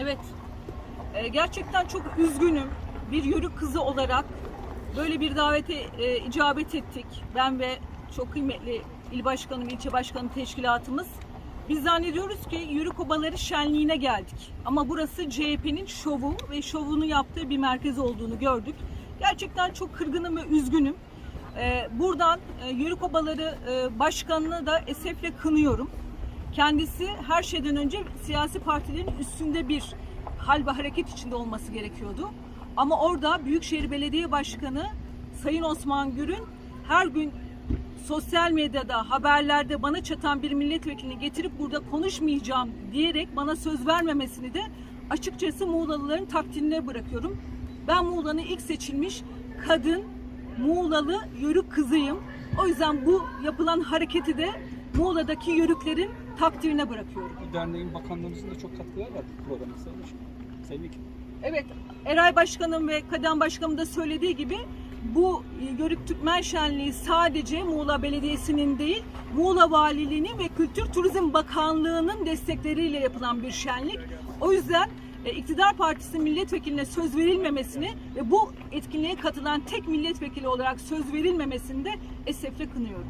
Evet. Ee, gerçekten çok üzgünüm. Bir yörük kızı olarak böyle bir davete e, icabet ettik. Ben ve çok kıymetli il başkanım, ilçe başkanı teşkilatımız. Biz zannediyoruz ki Yörük Obaları Şenliği'ne geldik. Ama burası CHP'nin şovu ve şovunu yaptığı bir merkez olduğunu gördük. Gerçekten çok kırgınım ve üzgünüm. Ee, buradan e, Yörük Obaları e, Başkanı'nı da esefle kınıyorum. Kendisi her şeyden önce siyasi partilerin üstünde bir hal ve hareket içinde olması gerekiyordu. Ama orada Büyükşehir Belediye Başkanı Sayın Osman Gür'ün her gün sosyal medyada, haberlerde bana çatan bir milletvekilini getirip burada konuşmayacağım diyerek bana söz vermemesini de açıkçası Muğlalıların takdirine bırakıyorum. Ben Muğla'nın ilk seçilmiş kadın Muğlalı yörük kızıyım. O yüzden bu yapılan hareketi de Muğla'daki yörüklerin takdirine bırakıyorum. Derneğin bakanlığımızın da çok katkıları var bu programa Vekilim. Evet, Eray Başkanım ve Kadem Başkanım da söylediği gibi bu e, Yörük Türkmen Şenliği sadece Muğla Belediyesi'nin değil, Muğla Valiliği'nin ve Kültür Turizm Bakanlığı'nın destekleriyle yapılan bir şenlik. O yüzden e, iktidar partisi milletvekiline söz verilmemesini ve bu etkinliğe katılan tek milletvekili olarak söz verilmemesini de esefle kınıyorum.